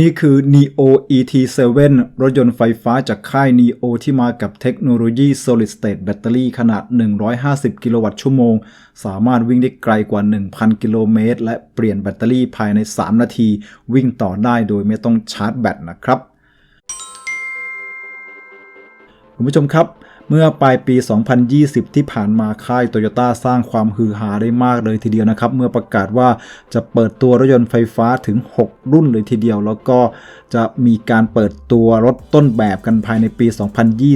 นี่คือ Neo ET7 รถยนต์ไฟฟ้าจากค่าย Neo ที่มากับเทคโนโลยี Solid State Battery ขนาด 150 กิโลวัตต์ชั่วโมง สามารถวิ่งได้ไกลกว่า 1,000 กิโลเมตร และเปลี่ยนแบตเตอรี่ภายใน 3 นาที วิ่งต่อได้โดยไม่ต้องชาร์จแบตนะครับ คุณผู้ชมครับ เมื่อปลายปี 2020 ที่ผ่านมาค่ายโตโยต้าสร้างความฮือฮาได้มากเลยทีเดียวนะครับ เมื่อประกาศว่าจะเปิดตัวรถยนต์ไฟฟ้าถึง 6 รุ่นเลยทีเดียว แล้วก็จะมีการเปิดตัวรถต้นแบบกันภายในปี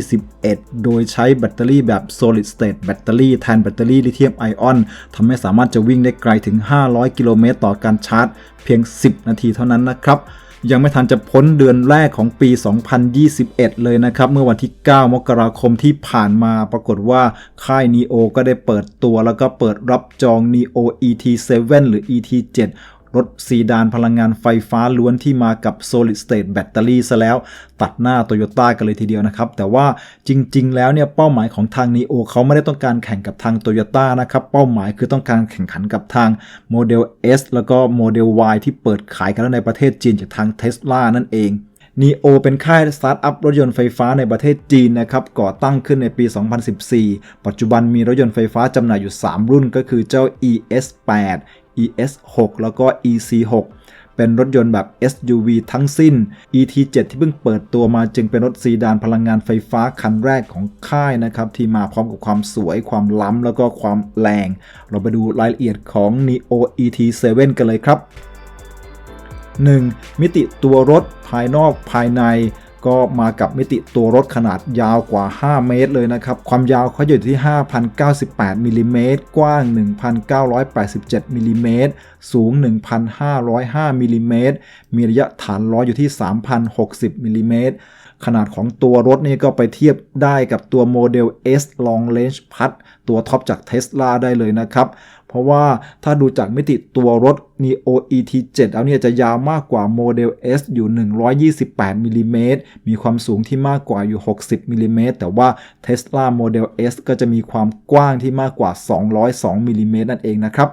2021 โดยใช้แบตเตอรี่แบบ solid state แบตเตอรี่แทนแบตเตอรี่ลิเธียมไอออนทำให้สามารถจะวิ่งได้ไกลถึง 500 กิโลเมตรต่อการชาร์จ เพียง 10 นาทีเท่านั้นนะครับ ยังไม่ทันจะพ้นเดือนแรกของปี 2021 เลยนะครับ เมื่อวันที่ 9 มกราคมที่ผ่านมาปรากฏว่าค่าย NEO ก็ได้เปิดตัวแล้วก็เปิดรับจอง NEO ET7 หรือ ET7 รถซีดานพลังงานไฟฟ้าล้วนที่มากับ solid state battery ซะแล้ว ตัดหน้า Toyota กันเลยทีเดียวนะครับ แต่ว่าจริง ๆ แล้วเนี่ยเป้าหมายของทาง NEO เขาไม่ได้ต้องการแข่งกับทาง Toyota นะครับ เป้าหมายคือต้องการแข่งขันกับทาง Model S แล้วก็ Model Y ที่เปิดขายกันแล้วในประเทศจีนจากทาง Tesla นั่นเอง NEO เป็นค่ายสตาร์ทอัพรถยนต์ไฟฟ้าในประเทศจีนนะครับ ก่อตั้งขึ้นในปี 2014 ปัจจุบันมีรถยนต์ไฟฟ้าจำหน่ายอยู่ 3 รุ่นก็คือเจ้า ES8 ES6 แล้วก็ EC6 เป็นรถยนต์แบบ SUV ทั้งสิ้น ET7 ที่เพิ่งเปิดตัวมาจึงเป็นรถซีดานพลังงานไฟฟ้าคันแรกของค่ายนะครับ ที่มาพร้อมกับความสวยความล้ำแล้วก็ความแรง เราไปดูรายละเอียดของ Neo ET7 กันเลยครับ 1. มิติตัวรถภายนอกภายใน ก็มากับมิติตัวรถขนาดยาวกว่า 5 เมตรเลยนะครับ ความยาวเขาอยู่ที่ 5,098มิลิเมตรกว้าง 1,987มิลิเมตรสูง 1,505มิลิเมตรมีระยะฐานล้ออยู่ที่ 3,060มิลิเมตรขนาดของตัวรถนี่ก็ไปเทียบได้กับตัวโมเดล S Long Range Plus ตัวท็อปจาก Tesla ได้เลยนะครับ ราะว่าถ้าดูจากมิติตัวรถ Neo ET7 แล้วเนี่ยจะยาวมากกว่าโมเดล S อยู่ 128มิลิเมตรมีความสูงที่มากกว่าอยู่ 60มิลิเมตรแต่ว่า Tesla Model S ก็จะมีความกว้างที่มากกว่า 202มิลิเมตรนั่นเองนะครับ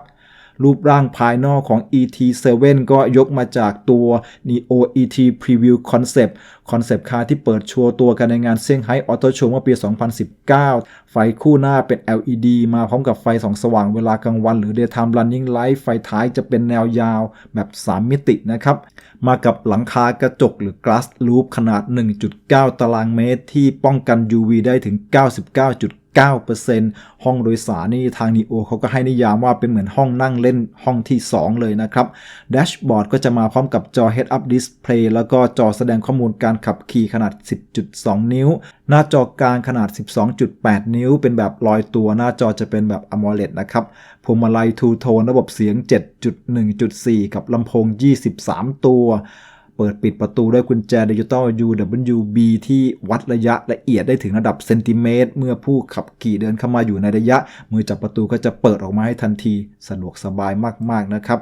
รูปร่างภายนอกของ ET7 ก็ยกมาจากตัว Neo ET Preview Concept คอนเซปต์คาร์ที่เปิดโชว์ตัวกันในงานเซี่ยงไฮ้ออโต้โชว์เมื่อปี 2019 ไฟคู่หน้าเป็น LED มาพร้อมกับไฟสองสว่างเวลากลางวัน หรือ daytime running light ไฟท้ายจะเป็นแนวยาวแบบ 3 มิตินะครับ มากับหลังคากระจกหรือ glass roof ขนาด 1.9 ตารางเมตร ที่ป้องกัน UV ได้ถึง 99. 9%ห้องโดยสารนี่ทาง NEO เขาก็ให้นิยามว่าเป็นเหมือนห้องนั่งเล่นห้องที่ 2 เลยนะครับแดชบอร์ดก็จะมาพร้อมกับจอ Head Up Display แล้วก็จอแสดงข้อมูลการขับขี่ขนาด 10.2 นิ้ว หน้าจอกลางขนาด 12.8 นิ้ว เป็นแบบลอยตัวหน้าจอจะเป็นแบบ AMOLED นะครับพวงมาลัยทูโทนระบบเสียง 7.1.4 กับลำโพง 23 ตัว เปิดปิดประตูด้วยกุญแจดิจิตอล UWB ที่วัดระยะละเอียดได้ถึงระดับเซนติเมตร เมื่อผู้ขับขี่เดินเข้ามาอยู่ในระยะ มือจับประตูก็จะเปิดออกมาให้ทันที สะดวกสบายมากๆนะครับ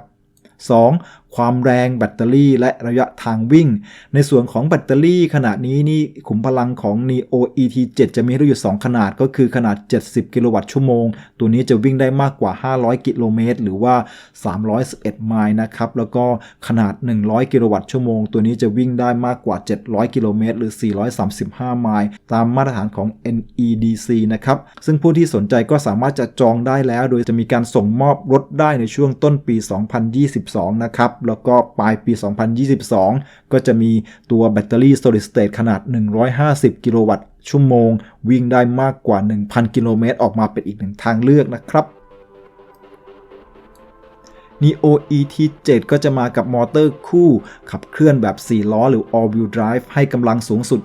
2. ความแรงแบตเตอรี่ และระยะทางวิ่ง ในส่วนของแบตเตอรี่ขนาดนี้นี่ขุมพลังของ Neo ET7 จะมีให้อยู่ 2 ขนาดก็คือขนาด 70 กิโลวัตต์ชั่วโมง ตัวนี้จะวิ่งได้มากกว่า 500 กิโลเมตร หรือว่า 311 ไมล์นะครับ แล้วก็ขนาด 100 กิโลวัตต์ชั่วโมง ตัวนี้จะวิ่งได้มากกว่า 700 กิโลเมตร หรือ 435 ไมล์ ตามมาตรฐานของ NEDC นะครับ ซึ่งผู้ที่สนใจก็สามารถจะจองได้แล้ว โดยจะมีการส่งมอบรถได้ในช่วงต้นปี 2022 นะครับแล้วก็ปลายปี 2022 ก็จะมีตัวแบตเตอรี่ solid state ขนาด 150 กิโลวัตต์ชั่วโมง วิ่งได้มากกว่า 1,000 กิโลเมตรออกมาเป็นอีกหนึ่งทางเลือกนะครับ Neo ET7 ก็จะมากับมอเตอร์คู่ ขับเคลื่อนแบบ 4 ล้อหรือ all wheel drive ให้กำลังสูงสุด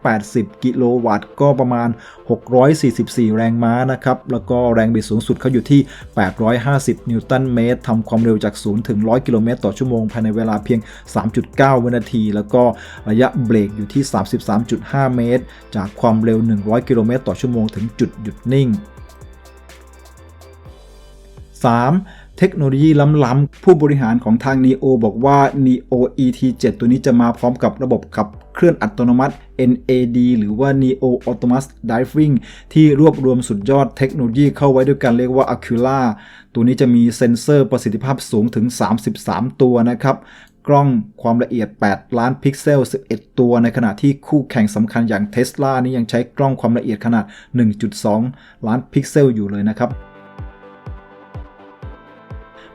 480 กิโลวัตต์ ก็ประมาณ 644 แรงม้านะครับ แล้วก็แรงบิดสูงสุดเขาอยู่ที่ 850 นิวตันเมตรทำความเร็วจาก 0 ถึง 100 กิโลเมตรต่อชั่วโมง ภายในเวลาเพียง 3.9 วินาที แล้วก็ระยะเบรกอยู่ที่ 33.5 เมตร จากความเร็ว 100 กิโลเมตรต่อชั่วโมง ถึงจุดหยุดนิ่ง 3. เทคโนโลยีล้ำๆผู้บริหารของทาง NEO บอกว่า NEO ET7 ตัวนี้จะมาพร้อมกับระบบขับเคลื่อนอัตโนมัติ NAD หรือว่า Neo Autonomous Driving ที่รวบรวมสุดยอดเทคโนโลยีเข้าไว้ด้วยกันเรียกว่า Acula ตัวนี้จะมีเซ็นเซอร์ประสิทธิภาพสูงถึง 33 ตัวนะครับกล้องความละเอียด 8 ล้านพิกเซล 11 ตัว ในขณะที่คู่แข่งสำคัญอย่าง Tesla นี่ยังใช้กล้องความละเอียดขนาด 1.2 ล้านพิกเซลอยู่เลยนะครับ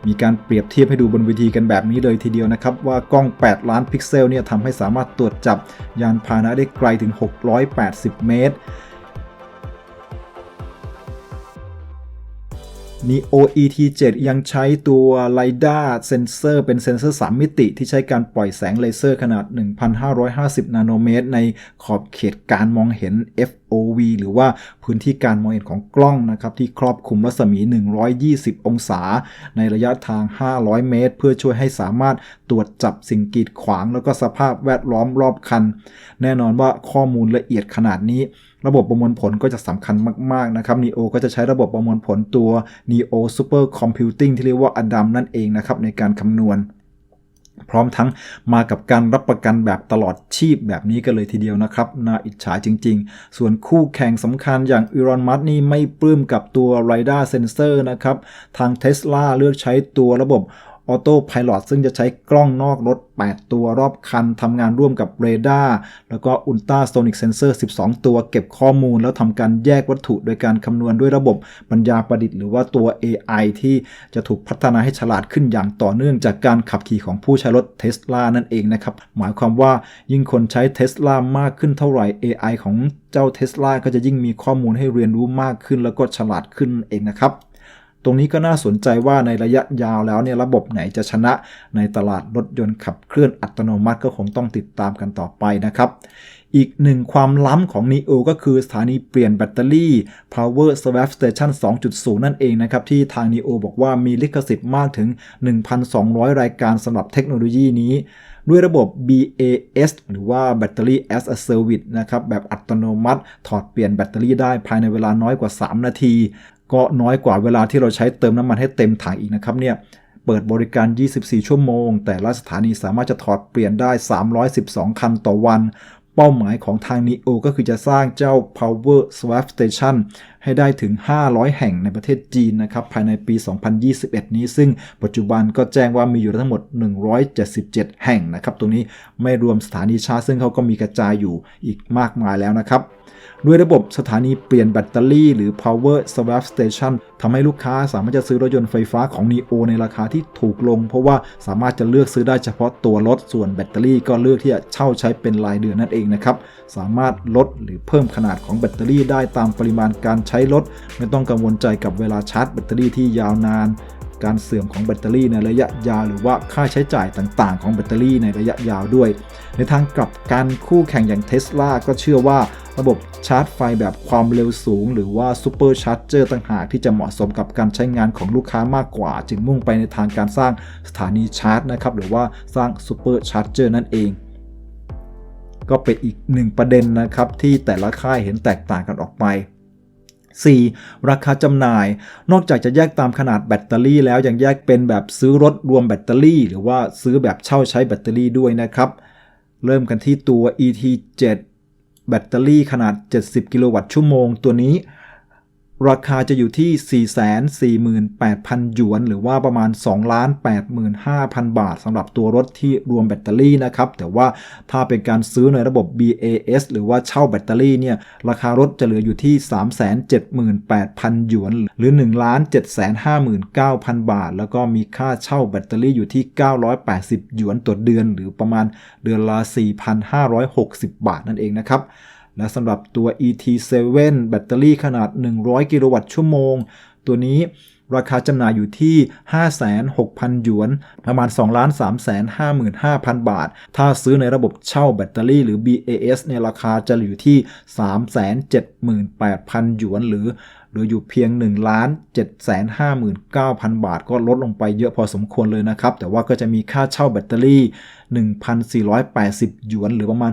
มีการเปรียบเทียบให้ดูบนเวทีกันแบบนี้เลยทีเดียวนะครับ ว่ากล้อง 8 ล้านพิกเซลเนี่ยทำให้สามารถตรวจจับยานพาหนะได้ไกลถึง 680 เมตร Neo ET7 ยังใช้ตัว LiDAR เซนเซอร์เป็นเซนเซอร์ 3 มิติ ที่ใช้การปล่อยแสงเลเซอร์ขนาด 1,550 นาโนเมตร ในขอบเขตการมองเห็น f FOV หรือว่าพื้นที่การมองเห็นของกล้องนะครับที่ครอบคลุมรัศมี 120 องศา ในระยะทาง 500 เมตร เพื่อช่วยให้สามารถตรวจจับสิ่งกีดขวาง แล้วก็สภาพแวดล้อมรอบคัน แน่นอนว่าข้อมูลละเอียดขนาดนี้ ระบบประมวลผลก็จะสำคัญมาก ๆ นะครับ Neo ก็จะใช้ระบบประมวลผลตัว Neo Super Computing ที่เรียกว่า Adam นั่นเองนะครับในการคำนวณ พร้อมทั้งมากับการรับประกันแบบตลอดชีพแบบนี้กันเลยทีเดียวนะครับ น่าอิจฉาจริง ๆ ส่วนคู่แข่งสำคัญอย่างอีรอนมัสนี่ไม่ปลื้มกับตัวไรด้าเซนเซอร์นะครับ ทางเท s l a เลือกใช้ตัวระบบ ออโต้พาย t ซึ่งจะใช้กล้องนอกรถ 8 ตัวรอบคันทำงานร่วมกับเรดาร์แล้วก็อุลตราโซนิกเซนเซอร์ 12 ตัวเก็บข้อมูล แล้วทำการแยกวัตถุโดยการคำนวณด้วยระบบปัญญาประดิษฐ์หรือว่าตัว AI ที่จะถูกพัฒนาให้ฉลาดขึ้นอย่างต่อเนื่องจากการขับขี่ของผู้ใช้รถเทสลานั่นเองนะครับ หมายความว่ายิ่งคนใช้เทสลามากขึ้นเท่าไหร่ AI ของเจ้าเทสลาก็จะยิ่งมีข้อมูลให้เรียนรู้มากขึ้นแล้วก็ฉลาดขึ้นเองนะครับ ตรงนี้ก็น่าสนใจว่าในระยะยาวแล้วเนี่ยระบบไหนจะชนะในตลาดรถยนต์ขับเคลื่อนอัตโนมัติก็คงต้องติดตามกันต่อไปนะครับ อีกหนึ่งความล้ำของ NEO ก็คือสถานีเปลี่ยนแบตเตอรี่ Power Swap Station 2.0 นั่นเองนะครับ ที่ทาง NEO บอกว่ามีลิขสิทธิ์มากถึง 1,200 รายการสำหรับเทคโนโลยีนี้ด้วยระบบ BAS หรือว่า Battery as a Service นะครับ แบบอัตโนมัติ ถอดเปลี่ยนแบตเตอรี่ได้ภายในเวลาน้อยกว่า 3 นาที ก็น้อยกว่าเวลาที่เราใช้เติมน้ำมันให้เต็มถังอีกนะครับเนี่ยเปิดบริการ 24 ชั่วโมง แต่ละสถานีสามารถจะถอดเปลี่ยนได้ 312 คันต่อวัน เป้าหมายของทาง NEO ก็คือจะสร้างเจ้า Power Swap Station ให้ได้ถึง 500 แห่งในประเทศจีนนะครับภายในปี 2021 นี้ ซึ่งปัจจุบันก็แจ้งว่ามีอยู่ทั้งหมด 177 แห่งนะครับตรงนี้ไม่รวมสถานีชาร์จซึ่งเขาก็มีกระจายอยู่อีกมากมายแล้วนะครับด้วยระบบสถานีเปลี่ยนแบตเตอรี่หรือ power swap station ทำให้ลูกค้าสามารถจะซื้อรถยนต์ไฟฟ้าของ NEO ในราคาที่ถูกลง เพราะว่าสามารถจะเลือกซื้อได้เฉพาะตัวรถส่วนแบตเตอรี่ก็เลือกที่จะเช่าใช้เป็นรายเดือนนั่นเองนะครับ สามารถลดหรือเพิ่มขนาดของแบตเตอรี่ได้ตามปริมาณการใช้รถ ไม่ต้องกังวลใจกับเวลาชาร์จแบตเตอรี่ที่ยาวนาน การเสื่อมของแบตเตอรี่ในระยะยาวหรือว่าค่าใช้จ่ายต่างๆ ของแบตเตอรี่ในระยะยาวด้วย ในทางกลับกันคู่แข่งอย่างเท s l a ก็เชื่อว่าระบบชาร์จไฟแบบความเร็วสูง หรือว่าซูเปอร์ชาร์จเจอร์ต่างหากที่จะเหมาะสมกับการใช้งานของลูกค้ามากกว่า จึงมุ่งไปในทางการสร้างสถานีชาร์จนะครับหรือว่าสร้างซูเปอร์ชาร์จเจอร์นั่นเองก็เป็นอีกหนึ่งประเด็นนะครับที่แต่ละค่ายเห็นแตกต่างกันออกไป 4. ราคาจำหน่าย นอกจากจะแยกตามขนาดแบตเตอรี่แล้วยังแยกเป็นแบบซื้อรถรวมแบตเตอรี่ หรือว่าซื้อแบบเช่าใช้แบตเตอรี่ด้วยนะครับ เริ่มกันที่ตัว ET7 แบตเตอรี่ขนาด 70 กิโลวัตต์ชั่วโมง ตัวนี้ ราคาจะอยู่ที่ 448,000 หยวน หรือว่าประมาณ 285,000 บาทสำหรับตัวรถที่รวมแบตเตอรี่นะครับ แต่ว่าถ้าเป็นการซื้อในระบบ BAS หรือว่าเช่าแบตเตอรี่เนี่ย ราคารถจะเหลืออยู่ที่ 378,000 หยวน หรือ 1,759,000 บาท แล้วก็มีค่าเช่าแบตเตอรี่อยู่ที่ 980 หยวนต่อเดือน หรือประมาณเดือนละ 4,560 บาทนั่นเองนะครับ และสำหรับตัว ET7 แบตเตอรี่ขนาด 100 กิโลวัตต์ชั่วโมง ตัวนี้ราคาจำหน่ายอยู่ที่ 56,000 หยวน ประมาณ 2,355,000 บาท ถ้าซื้อในระบบเช่าแบตเตอรี่หรือ BAS เนี่ยราคาจะอยู่ที่ 378,000 หยวนหรือ หรืออยู่เพียง 1 7 5 9 0 0 0 บาท ก็ลดลงไปเยอะพอสมควรเลยนะครับ แต่ว่าก็จะมีค่าเช่าแบตเตอรี่ 1,480 หยวน หรือประมาณ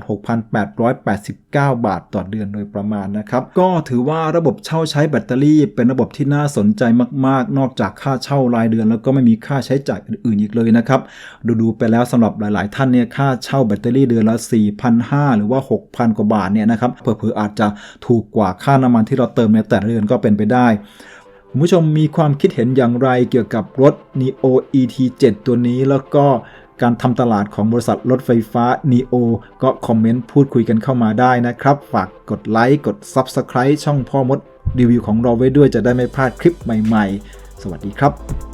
6,889 บาทต่อเดือนโดยประมาณนะครับ ก็ถือว่าระบบเช่าใช้แบตเตอรี่เป็นระบบที่น่าสนใจมาก ๆ นอกจากค่าเช่ารายเดือน แล้วก็ไม่มีค่าใช้จ่ายอื่นๆอีกเลยนะครับดูๆไปแล้วสำหรับหลาย ๆ ท่านเนี่ยค่าเช่าแบตเตอรี่เดือนละ 4,500 หรือว่า 6,000 กว่าบาทเนี่ยนะครับเผื่อๆอาจจะถูกกว่าค่าน้ำมันที่เราเติมในแต่ละเดือนก็เป็นเป็นไปได้คุณผู้ชมมีความคิดเห็นอย่างไรเกี่ยวกับรถ Neo ET7 ตัวนี้แล้วก็การทำตลาดของบริษัทรถไฟฟ้า NEO ก็คอมเมนต์พูดคุยกันเข้ามาได้นะครับ ฝากกดไลค์กด Subscribe ช่องพ่อมดรีวิวของเราไว้ด้วยจะได้ไม่พลาดคลิปใหม่ ๆ สวัสดีครับ